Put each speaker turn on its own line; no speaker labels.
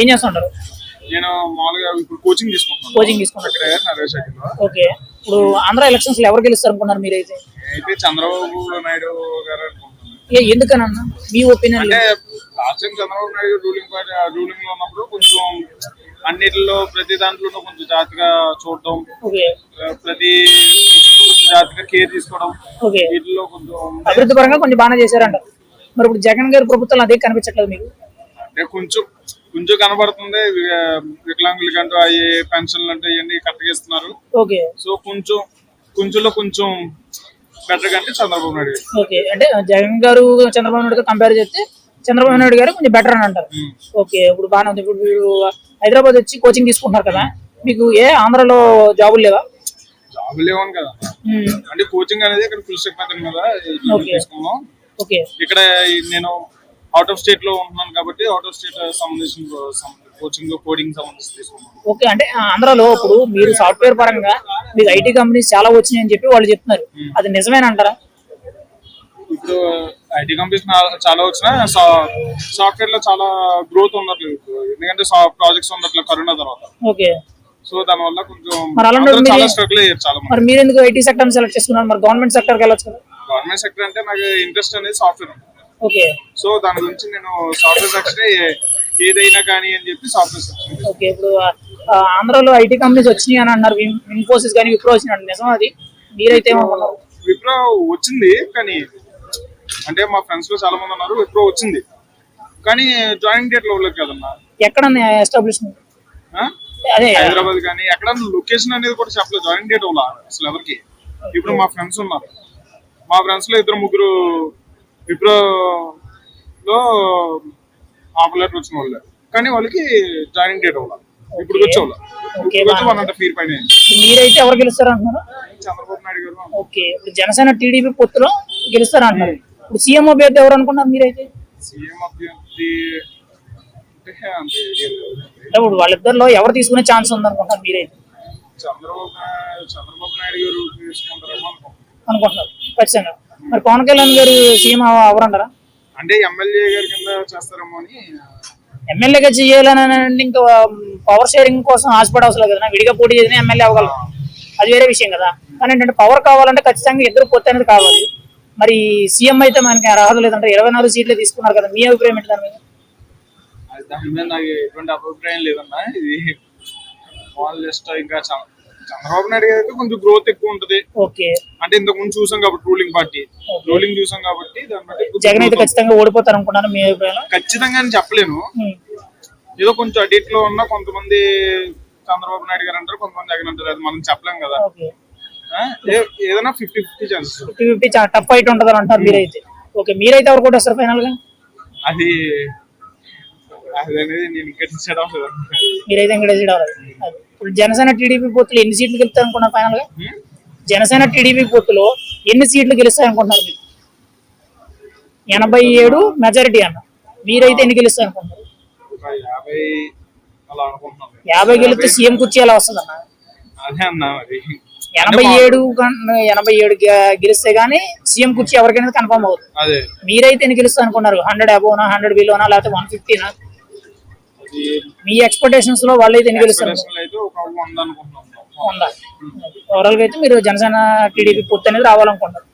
ఏం చేస్తుంటారు?
నేను మామూలుగా ఇప్పుడు కోచింగ్ తీసుకుంటున్నాను.
Coaching
Akhil
okay. ఇప్పుడు ఆంధ్ర ఎలక్షన్స్లో ఎవరు గెలుస్తారు అనుకున్నారు మీరైతే?
అయితే చంద్రబాబు నాయుడు గారు అనుకుంటున్నాను.
ఏ ఎందుకనన్నా? మీ ఒపీనియన్
అంటే last time Chandrababu Naidu ruling party రూలింగ్లో ఉన్నప్పుడు కొంచెం అన్నిటిలో ప్రతి దాంట్లోనూ కొంచెం జాగ్రత్తగా చూడటం ప్రతి జాగ్రత్తగా కేర్ తీసుకోవడం
ఓకే.
వీటిలో కొంచెం
అభివృద్ధి పరంగా కొంచెం బాగానే చేశారంట. మరి ఇప్పుడు జగన్ గారి ప్రభుత్వం అదే కనిపించట్లేదు మీకు?
అంటే కొంచెం కొంచెం కనబడుతుంది వి- వికలాంగులకి అంటూ అయ్యే పెన్షన్లు అంటే ఇవన్నీ కరెక్ట్గా ఇస్తున్నారు.
ఓకే.
సో కొంచెం కొంచెంలో కొంచెం బెటర్ కంటే చంద్రబాబు నాయుడు
ఓకే. అంటే జగన్ గారు చంద్రబాబు నాయుడు కంపేర్ చేస్తే చంద్రబాబు నాయుడు గారు కొంచెం బెటర్ అని అంటారు. ఓకే. ఇప్పుడు బాగానే ఉంది. ఇప్పుడు మీరు హైదరాబాద్ వచ్చి కోచింగ్ తీసుకుంటున్నారు కదా మీకు ఏ ఆంధ్రాలో జాబులు లేవా?
జాబ్ లేవని కదా. అంటే కోచింగ్ అనేది ఇక్కడ ఫుల్ స్టెప్. తీసుకున్నాం
ఓకే.
ఇక్కడ నేను అవుట్ ఆఫ్ స్టేట్లో ఉంటున్నాను కాబట్టి అవుట్ ఆఫ్ స్టేట్ సంబంధించిన కోచింగ్ కోడింగ్ సంబంధించి తీసుకున్నాను
ఓకే అంటే ఆంధ్రాలో ఇప్పుడు మీరు సాఫ్ట్వేర్ పరంగా మీకు ఐటీ కంపెనీస్ చాలా వచ్చినాయి అని చెప్పి వాళ్ళు చెప్తున్నారు. అది నిజమేనంటారా
ఇప్పుడు ఐటీ కంపెనీస్ చాలా వచ్చినా సాఫ్ట్వేర్లో చాలా గ్రోత్ ఉండట్లేదు ఇప్పుడు. ఎందుకంటే ప్రాజెక్ట్స్ ఉండట్లేదు కరోనా తర్వాత.
ఓకే.
సో దాని వల్ల కొంచెం చాలా స్ట్రగుల్ అయ్యారు చాలా మంది.
మరి మీరు ఎందుకు ఐటీ సెక్టర్ సెలెక్ట్ చేసుకున్నారు? మరి గవర్నమెంట్ వెళ్ళొచ్చు కదా?
గవర్నమెంట్ సెక్టర్ అంటే నాకు ఇంట్రెస్ట్ అనేది సాఫ్ట్వేర్
ఓకే
సో దాని గురించి నేను సాఫ్ట్వేర్ సెక్టర్ ఏదైనా కానీ అని చెప్పి సాఫ్ట్వేర్ సెక్టర్
ఓకే ఇప్పుడు ఆంధ్రాలో ఐటీ కంపెనీస్ వచ్చినాయి అని అన్నారు. ఇన్- ఇన్ఫోసిస్ కానీ విప్రో వచ్చినాయి అంటారు. నిజం అది? మీరైతే
విప్రో వచ్చింది కానీ అంటే మా ఫ్రెండ్స్లో చాలా మంది ఉన్నారు. విప్రో వచ్చింది. కానీ జాయినింగ్ డేట్లో కదన్నా.
ఎక్కడ ఎస్టాబ్లిష్మెంట్
హైదరాబాద్ కానీ ఎక్కడ లొకేషన్ అనేది కూడా చెప్పలేదు. జాయినింగ్ డేట్ అసలు ఎవరికి? ఇప్పుడు మా ఫ్రెండ్స్ ఉన్నారు. మా ఫ్రెండ్స్లో ఇద్దరు ముగ్గురు విప్రో లో ఆఫర్ లెటర్ వచ్చిన వాళ్ళే. కానీ వాళ్ళకి జాయినింగ్ డేట్ ఇవ్వాలి ఇప్పుడు వచ్చేవాళ్ళు.
మీరైతే ఎవరు గెలుస్తారు అంటున్నారు?
చంద్రబాబు నాయుడు గారు.
ఓకే ఇప్పుడు జనసేన టీడీపీ పొత్తులో గెలుస్తారు అంటున్నారు. ఇప్పుడు సీఎం అభ్యర్థి ఎవరు అనుకున్నారు మీరైతే?
సీఎం అభ్యర్థి
ఇప్పుడు వాళ్ళిద్దరిలో ఎవరు తీసుకునే ఛాన్స్ ఉంది అనుకుంటున్నారు మీరైతే?
చంద్రబాబు చంద్రబాబు నాయుడు గారు అనుకుంటున్నాను.
అనుకుంటున్నారు. ఖచ్చితంగా. మరి పవన్ కళ్యాణ్ గారు సీఎం ఎవరంటారా
అంటే ఎమ్మెల్యే గారి కింద చేస్తారేమో అని.
ఎమ్మెల్యేగా చేయాలని అంటే ఇంకా పవర్ షేరింగ్ కోసం ఆశపడ అవసరం లేదు కదా విడిగా పోటీ చేసిన ఎమ్మెల్యే అవ్వగలరు అది వేరే విషయం కదా. కానీ ఏంటంటే పవర్ కావాలంటే ఖచ్చితంగా ఇద్దరు పొత్తు అనేది కావాలి. మరి సీఎం అయితే మనకి అర్హత లేదంటే ఇరవై నాలుగు సీట్లు తీసుకున్నారు కదా మీ అభిప్రాయం ఏంటి దాని మీద?
దాని మీద నాకు ఎటువంటి అభిప్రాయం లేదన్నా. ఇది జస్ట్ ఇంకా చంద్రబాబు నాయుడు గారు అయితే కొంచెం గ్రోత్ ఎక్కువ ఉంటది.
ఓకే.
అంటే ఇంతకు ముందు చూసాం కాబట్టి రూలింగ్ పార్టీ రూలింగ్ చూసాం కాబట్టి దాన్ని బట్టి కొంచెం
జగన్ అయితే ఖచ్చితంగా ఓడిపోతారు అనుకున్నాను మీ అభిప్రాయంలో?
ఉంది. ఖచ్చితంగా అని చెప్పలేను. ఏదో కొంచెం అడిట్లో ఉన్న కొంతమంది చంద్రబాబు నాయుడు గారు అంటారు కొంతమంది జగన్ అంటారు. అది మనం చెప్పలేం కదా. ఏదైనా fifty fifty chances
fifty fifty tough fight ఉంటుంది అంటారు మీరైతే. ఓకే మీరైతే ఎవరు కొట్టేస్తారు ఫైనల్గా?
అది అది అనేది నేను ఇంకా డిసైడ్ అవ్వలేదు
మీరైతే ఇంకా డిసైడ్. ఇప్పుడు జనసేన టీడీపీ పొత్తులు ఎన్ని సీట్లు గెలుస్తారు అనుకున్నారు
ఫైనల్గా?
జనసేన టీడీపీ పొత్తులో ఎన్ని సీట్లు గెలుస్తాయి అనుకుంటున్నారు మీరు? ఎనభై ఏడు మెజారిటీ అన్న. మీరైతే ఎన్ని గెలుస్తాయి అనుకుంటున్నారు?
యాభై
గెలిస్తే సీఎం కుర్చీ ఎలా వస్తుంది అన్న? ఎనభై ఏడు ఎనభై ఏడు గెలిస్తే గానీ సీఎం కుర్చీ ఎవరికైనా కన్ఫర్మ్ అవుతుంది మీరైతే ఎన్ని గెలుస్తారు అనుకున్నారు? హండ్రెడ్ అబోనా హండ్రెడ్ బిలోనా లేకపోతే వన్ ఫిఫ్టీనా మీ ఎక్స్పెక్టేషన్స్లో వాళ్ళు అయితే ఎన్ని గెలుస్తారు?
ఓవరాల్గా అయితే
మీరు జనసేన టీడీపీ పొత్తు అనేది రావాలనుకుంటారు